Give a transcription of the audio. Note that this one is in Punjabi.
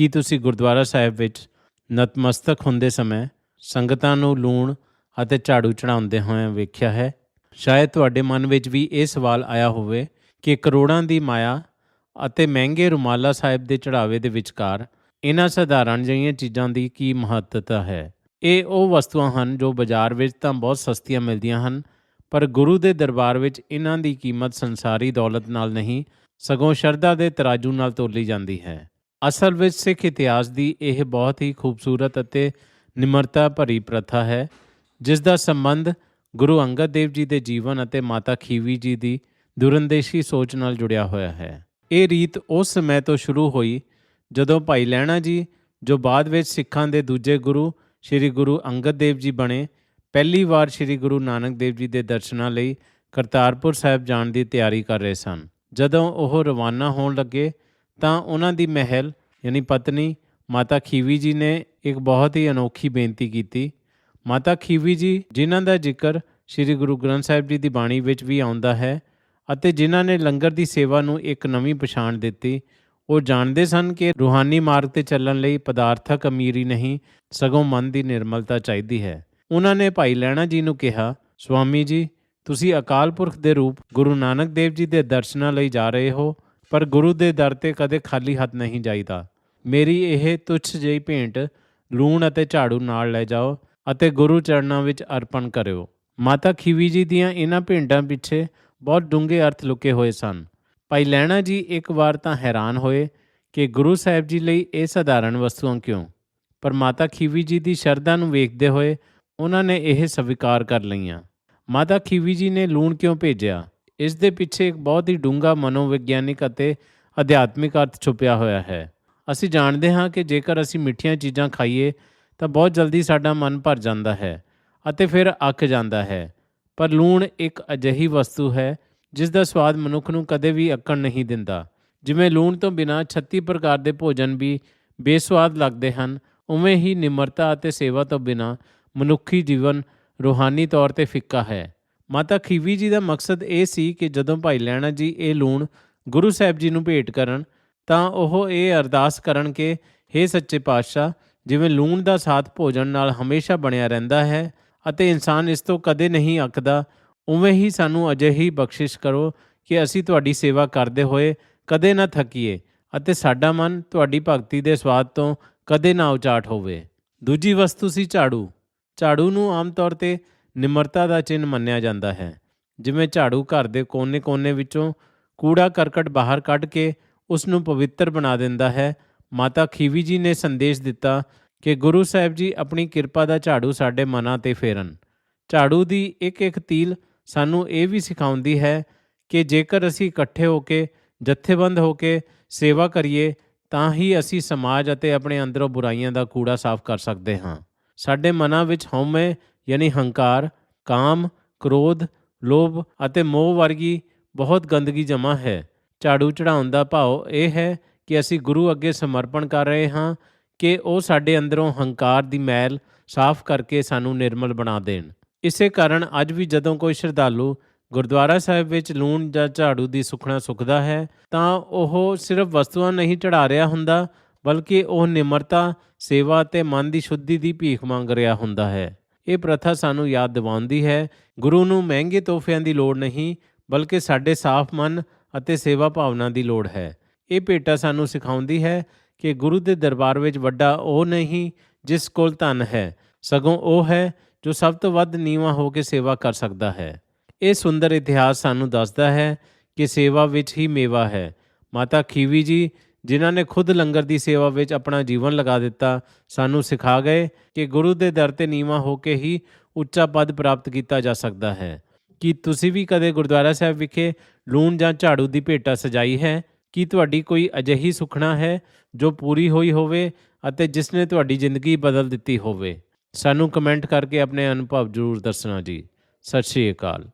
ਕੀ ਤੁਸੀਂ ਗੁਰਦੁਆਰਾ ਸਾਹਿਬ ਵਿੱਚ ਨਤਮਸਤਕ ਹੁੰਦੇ ਸਮੇਂ ਸੰਗਤਾਂ ਨੂੰ ਲੂਣ ਅਤੇ ਝਾੜੂ ਚੜਾਉਂਦੇ ਹੋਏ ਵੇਖਿਆ ਹੈ? ਸ਼ਾਇਦ ਤੁਹਾਡੇ ਮਨ ਵਿੱਚ ਵੀ ਇਹ ਸਵਾਲ ਆਇਆ ਹੋਵੇ ਕਿ ਕਰੋੜਾਂ ਦੀ ਮਾਇਆ ਅਤੇ ਮਹਿੰਗੇ ਰੁਮਾਲਾ ਸਾਹਿਬ ਦੇ ਚੜਾਵੇ ਦੇ ਵਿਚਕਾਰ ਇਹਨਾਂ ਸਧਾਰਨ ਜਿਹੀਆਂ ਚੀਜ਼ਾਂ ਦੀ ਕੀ ਮਹੱਤਤਾ ਹੈ? ਇਹ ਉਹ ਵਸਤੂਆਂ ਹਨ ਜੋ ਬਾਜ਼ਾਰ ਵਿੱਚ ਤਾਂ ਬਹੁਤ ਸਸਤੀਆਂ ਮਿਲਦੀਆਂ ਹਨ, ਪਰ ਗੁਰੂ ਦੇ ਦਰਬਾਰ ਵਿੱਚ ਇਹਨਾਂ ਦੀ ਕੀਮਤ ਸੰਸਾਰੀ ਦੌਲਤ ਨਾਲ ਨਹੀਂ, ਸਗੋਂ ਸ਼ਰਧਾ ਦੇ ਤਰਾਜੂ ਨਾਲ ਤੋਲੀ ਜਾਂਦੀ ਹੈ। ਅਸਲ ਵਿੱਚ ਸਿੱਖ ਇਤਿਹਾਸ ਦੀ ਇਹ ਬਹੁਤ ਹੀ ਖੂਬਸੂਰਤ ਅਤੇ ਨਿਮਰਤਾ ਭਰੀ ਪ੍ਰਥਾ ਹੈ, ਜਿਸ ਦਾ ਸੰਬੰਧ ਗੁਰੂ ਅੰਗਦ ਦੇਵ ਜੀ ਦੇ ਜੀਵਨ ਅਤੇ ਮਾਤਾ ਖੀਵੀ ਜੀ ਦੀ ਦੁਰੰਦੇਸ਼ੀ ਸੋਚ ਨਾਲ ਜੁੜਿਆ ਹੋਇਆ ਹੈ। ਇਹ ਰੀਤ ਉਸ ਸਮੇਂ ਤੋਂ ਸ਼ੁਰੂ ਹੋਈ ਜਦੋਂ ਭਾਈ ਲਹਿਣਾ ਜੀ, ਜੋ ਬਾਅਦ ਵਿੱਚ ਸਿੱਖਾਂ ਦੇ ਦੂਜੇ ਗੁਰੂ ਸ੍ਰੀ ਗੁਰੂ ਅੰਗਦ ਦੇਵ ਜੀ ਬਣੇ, ਪਹਿਲੀ ਵਾਰ ਸ੍ਰੀ ਗੁਰੂ ਨਾਨਕ ਦੇਵ ਜੀ ਦੇ ਦਰਸ਼ਨਾਂ ਲਈ ਕਰਤਾਰਪੁਰ ਸਾਹਿਬ ਜਾਣ ਦੀ ਤਿਆਰੀ ਕਰ ਰਹੇ ਸਨ। ਜਦੋਂ ਉਹ ਰਵਾਨਾ ਹੋਣ ਲੱਗੇ ਤਾਂ ਉਹਨਾਂ ਦੀ ਮਹਿਲ, ਯਾਨੀ ਪਤਨੀ ਮਾਤਾ ਖੀਵੀ ਜੀ ਨੇ ਇੱਕ ਬਹੁਤ ਹੀ ਅਨੋਖੀ ਬੇਨਤੀ ਕੀਤੀ। ਮਾਤਾ ਖੀਵੀ ਜੀ, ਜਿਨ੍ਹਾਂ ਦਾ ਜ਼ਿਕਰ ਸ੍ਰੀ ਗੁਰੂ ਗ੍ਰੰਥ ਸਾਹਿਬ ਜੀ ਦੀ ਬਾਣੀ ਵਿੱਚ ਵੀ ਆਉਂਦਾ ਹੈ ਅਤੇ ਜਿਨ੍ਹਾਂ ਨੇ ਲੰਗਰ ਦੀ ਸੇਵਾ ਨੂੰ ਇੱਕ ਨਵੀਂ ਪਛਾਣ ਦਿੱਤੀ, ਉਹ ਜਾਣਦੇ ਸਨ ਕਿ ਰੂਹਾਨੀ ਮਾਰਗ ਤੇ ਚੱਲਣ ਲਈ ਪਦਾਰਥਕ ਅਮੀਰੀ ਨਹੀਂ, ਸਗੋਂ ਮਨ ਦੀ ਨਿਰਮਲਤਾ ਚਾਹੀਦੀ ਹੈ। ਉਹਨਾਂ ਨੇ ਭਾਈ ਲੈਣਾ ਜੀ ਨੂੰ ਕਿਹਾ ਸਵਾਮੀ ਜੀ, ਤੁਸੀਂ ਅਕਾਲ ਪੁਰਖ ਦੇ ਰੂਪ ਗੁਰੂ ਨਾਨਕ ਦੇਵ ਜੀ ਦੇ ਦਰਸ਼ਨਾਂ ਲਈ ਜਾ ਰਹੇ ਹੋ ਪਰ ਗੁਰੂ ਦੇ ਦਰ ਤੇ ਕਦੇ ਖਾਲੀ ਹੱਥ ਨਹੀਂ ਜਾਈਦਾ। ਮੇਰੀ ਇਹ ਤੁਛ ਜਿਹੀ ਭੇਂਟ ਲੂਣ ਅਤੇ ਝਾੜੂ ਨਾਲ ਲੈ ਜਾਓ ਅਤੇ ਗੁਰੂ ਚਰਨਾਂ ਵਿੱਚ ਅਰਪਣ ਕਰਿਓ। ਮਾਤਾ ਖੀਵੀ ਜੀ ਦੀਆਂ ਇਹਨਾਂ ਭੇਂਟਾਂ ਪਿੱਛੇ ਬਹੁਤ ਡੂੰਘੇ ਅਰਥ ਲੁਕੇ ਹੋਏ ਸਨ। ਭਾਈ ਲੈਣਾ ਜੀ ਇੱਕ ਵਾਰ ਤਾਂ ਹੈਰਾਨ ਹੋਏ ਕਿ ਗੁਰੂ ਸਾਹਿਬ ਜੀ ਲਈ ਇਹ ਸਧਾਰਨ ਵਸਤੂਆਂ ਕਿਉਂ? ਪਰ ਮਾਤਾ ਖੀਵੀ ਜੀ ਦੀ ਸ਼ਰਧਾ ਨੂੰ ਵੇਖਦੇ ਹੋਏ ਉਹਨਾਂ ਨੇ ਇਹ ਸਵੀਕਾਰ ਕਰ ਲਈਆਂ। ਮਾਤਾ ਖੀਵੀ ਜੀ ਨੇ ਲੂਣ ਕਿਉਂ ਭੇਜਿਆ? ਇਸ ਦੇ ਪਿੱਛੇ ਇੱਕ ਬਹੁਤ ਹੀ ਡੂੰਘਾ ਮਨੋਵਿਗਿਆਨਿਕ ਅਤੇ ਅਧਿਆਤਮਿਕ ਅਰਥ ਛੁਪਿਆ ਹੋਇਆ ਹੈ। ਅਸੀਂ ਜਾਣਦੇ ਹਾਂ ਕਿ ਜੇਕਰ ਅਸੀਂ ਮਿੱਠੀਆਂ ਚੀਜ਼ਾਂ ਖਾਈਏ, ਤਾਂ ਬਹੁਤ ਜਲਦੀ ਸਾਡਾ ਮਨ ਭਰ ਜਾਂਦਾ ਹੈ ਅਤੇ ਫਿਰ ਅੱਕ ਜਾਂਦਾ ਹੈ। ਪਰ ਲੂਣ ਇੱਕ ਅਜਿਹੀ ਵਸਤੂ ਹੈ, ਜਿਸ ਦਾ ਸਵਾਦ ਮਨੁੱਖ ਨੂੰ ਕਦੇ ਵੀ ਅੱਕਣ ਨਹੀਂ ਦਿੰਦਾ। ਜਿਵੇਂ ਲੂਣ ਤੋਂ ਬਿਨਾਂ 36 ਪ੍ਰਕਾਰ ਦੇ ਭੋਜਨ ਵੀ ਬੇਸਵਾਦ ਲੱਗਦੇ ਹਨ, ਉਵੇਂ ਹੀ ਨਿਮਰਤਾ ਅਤੇ ਸੇਵਾ ਤੋਂ ਬਿਨਾਂ ਮਨੁੱਖੀ ਜੀਵਨ ਰੂਹਾਨੀ ਤੌਰ ਤੇ ਫਿੱਕਾ ਹੈ। ਮਾਤਾ ਖੀਵੀ ਜੀ ਦਾ ਮਕਸਦ ਇਹ ਸੀ ਕਿ ਜਦੋਂ ਭਾਈ ਲੈਣਾ ਜੀ ਇਹ ਲੂਣ ਗੁਰੂ ਸਾਹਿਬ ਜੀ ਨੂੰ ਭੇਟ ਕਰਨ, ਤਾਂ ਉਹ ਇਹ ਅਰਦਾਸ ਕਰਨ ਕਿ हे ਸੱਚੇ ਪਾਤਸ਼ਾਹ, ਜਿਵੇਂ ਲੂਣ ਦਾ ਸਾਥ ਭੋਜਨ ਨਾਲ ਹਮੇਸ਼ਾ ਬਣਿਆ ਰਹਿੰਦਾ ਹੈ ਅਤੇ ਇਨਸਾਨ ਇਸ ਤੋਂ ਕਦੇ ਨਹੀਂ ਅੱਕਦਾ, ਉਵੇਂ ਹੀ ਸਾਨੂੰ ਅਜਿਹੀ ਬਖਸ਼ਿਸ਼ ਕਰੋ ਕਿ ਅਸੀਂ ਤੁਹਾਡੀ ਸੇਵਾ ਕਰਦੇ ਹੋਏ ਕਦੇ ਨਾ ਥੱਕੀਏ ਅਤੇ ਸਾਡਾ ਮਨ ਤੁਹਾਡੀ ਭਗਤੀ ਦੇ ਸਵਾਦ ਤੋਂ ਕਦੇ ਨਾ ਉਚਾਟ ਹੋਵੇ। ਦੂਜੀ ਵਸਤੂ ਸੀ ਝਾੜੂ। ਝਾੜੂ ਨੂੰ ਆਮ ਤੌਰ ਤੇ ਨਿਮਰਤਾ ਦਾ ਚਿੰਨ੍ਹ ਮੰਨਿਆ ਜਾਂਦਾ ਹੈ। ਜਿਵੇਂ ਝਾੜੂ ਘਰ ਦੇ ਕੋਨੇ-ਕੋਨੇ ਵਿੱਚੋਂ ਕੂੜਾ ਕਰਕਟ ਬਾਹਰ ਕੱਢ ਕੇ ਉਸ ਨੂੰ ਪਵਿੱਤਰ ਬਣਾ ਦਿੰਦਾ ਹੈ। ਮਾਤਾ ਖੀਵੀ ਜੀ ਨੇ ਸੰਦੇਸ਼ ਦਿੱਤਾ ਕਿ ਗੁਰੂ ਸਾਹਿਬ ਜੀ ਆਪਣੀ ਕਿਰਪਾ ਦਾ ਝਾੜੂ ਸਾਡੇ ਮਨਾਂ ਤੇ ਫੇਰਨ। ਝਾੜੂ ਦੀ ਇੱਕ ਇੱਕ ਤੀਲ ਸਾਨੂੰ ਇਹ ਵੀ ਸਿਖਾਉਂਦੀ ਹੈ ਕਿ ਜੇਕਰ ਅਸੀਂ ਇਕੱਠੇ ਹੋ ਕੇ, ਜਥੇਬੰਦ ਹੋ ਕੇ ਸੇਵਾ ਕਰੀਏ, ਤਾਂ ਹੀ ਅਸੀਂ ਸਮਾਜ ਅਤੇ ਆਪਣੇ ਅੰਦਰੋਂ ਬੁਰਾਈਆਂ ਦਾ ਕੂੜਾ ਸਾਫ਼ ਕਰ ਸਕਦੇ ਹਾਂ। ਸਾਡੇ ਮਨਾਂ ਵਿੱਚ ਹਉਮੈ ਯਾਨੀ ਹੰਕਾਰ, ਕਾਮ, ਕ੍ਰੋਧ, ਲੋਭ ਅਤੇ ਮੋਹ ਵਰਗੀ ਬਹੁਤ ਗੰਦਗੀ ਜਮ੍ਹਾਂ ਹੈ। ਝਾੜੂ ਚੜਾਉਣ ਦਾ ਭਾਵ ਇਹ ਹੈ ਕਿ ਅਸੀਂ ਗੁਰੂ ਅੱਗੇ ਸਮਰਪਣ ਕਰ ਰਹੇ ਹਾਂ ਕਿ ਉਹ ਸਾਡੇ ਅੰਦਰੋਂ ਹੰਕਾਰ ਦੀ ਮੈਲ ਸਾਫ਼ ਕਰਕੇ ਸਾਨੂੰ ਨਿਰਮਲ ਬਣਾ ਦੇਣ। ਇਸੇ ਕਾਰਨ ਅੱਜ ਵੀ ਜਦੋਂ ਕੋਈ ਸ਼ਰਧਾਲੂ ਗੁਰਦੁਆਰਾ ਸਾਹਿਬ ਵਿੱਚ ਲੂਣ ਜਾਂ ਝਾੜੂ ਦੀ ਸੁਖਣਾ ਸੁਖਦਾ ਹੈ, ਤਾਂ ਉਹ ਸਿਰਫ ਵਸਤੂਆਂ ਨਹੀਂ ਚੜਾ ਰਿਹਾ ਹੁੰਦਾ, ਬਲਕਿ ਉਹ ਨਿਮਰਤਾ, ਸੇਵਾ ਤੇ ਮਨ ਦੀ ਸ਼ੁੱਧੀ ਦੀ ਭੀਖ ਮੰਗ ਰਿਹਾ ਹੁੰਦਾ ਹੈ। ਇਹ ਪ੍ਰਥਾ ਸਾਨੂੰ ਯਾਦ ਦਿਵਾਉਂਦੀ ਹੈ। ਗੁਰੂ ਨੂੰ ਮਹਿੰਗੇ ਤੋਹਫਿਆਂ ਦੀ ਲੋੜ ਨਹੀਂ, ਬਲਕਿ ਸਾਡੇ ਸਾਫ਼ ਮਨ ਅਤੇ ਸੇਵਾ ਭਾਵਨਾ ਦੀ ਲੋੜ ਹੈ। ਇਹ ਭੇਟਾ ਸਾਨੂੰ ਸਿਖਾਉਂਦੀ ਹੈ ਕਿ ਗੁਰੂ ਦੇ ਦਰਬਾਰ ਵਿੱਚ ਵੱਡਾ ਉਹ ਨਹੀਂ, ਜਿਸ ਕੋਲ ਧਨ ਹੈ। ਸਗੋਂ ਉਹ ਹੈ ਜੋ ਸਭ ਤੋਂ ਵੱਧ ਨੀਵਾਂ ਹੋ ਕੇ ਸੇਵਾ ਕਰ ਸਕਦਾ ਹੈ। ਇਹ ਸੁੰਦਰ ਇਤਿਹਾਸ ਸਾਨੂੰ ਦੱਸਦਾ ਹੈ ਕਿ ਸੇਵਾ ਵਿੱਚ ਹੀ ਮੇਵਾ ਹੈ। ਮਾਤਾ ਖੀਵੀ ਜੀ ਜਿਨ੍ਹਾਂ ਨੇ ਖੁਦ ਲੰਗਰ ਦੀ ਸੇਵਾ ਵਿੱਚ ਆਪਣਾ ਜੀਵਨ ਲਗਾ ਦਿੱਤਾ, ਸਾਨੂੰ ਸਿਖਾ ਗਏ ਕਿ ਗੁਰੂ ਦੇ ਦਰ ਤੇ ਨੀਵਾਂ ਹੋ ਕੇ ਹੀ ਉੱਚਾ ਪਦ ਪ੍ਰਾਪਤ ਕੀਤਾ ਜਾ ਸਕਦਾ ਹੈ। ਕੀ ਤੁਸੀਂ ਵੀ ਕਦੇ ਗੁਰਦੁਆਰਾ ਸਾਹਿਬ ਵਿਖੇ ਲੂਣ ਜਾਂ ਝਾੜੂ ਦੀ ਭੇਟਾ ਸਜਾਈ ਹੈ? ਕੀ ਤੁਹਾਡੀ ਕੋਈ ਅਜਿਹੀ ਸੁਖਣਾ ਹੈ ਜੋ ਪੂਰੀ ਹੋਈ ਹੋਵੇ ਅਤੇ ਜਿਸ ਨੇ ਤੁਹਾਡੀ ਜ਼ਿੰਦਗੀ ਬਦਲ ਦਿੱਤੀ ਹੋਵੇ? ਸਾਨੂੰ ਕਮੈਂਟ ਕਰਕੇ ਆਪਣੇ ਅਨੁਭਵ ਜ਼ਰੂਰ ਦੱਸਣਾ ਜੀ। ਸਤਿ ਸ਼੍ਰੀ ਅਕਾਲ।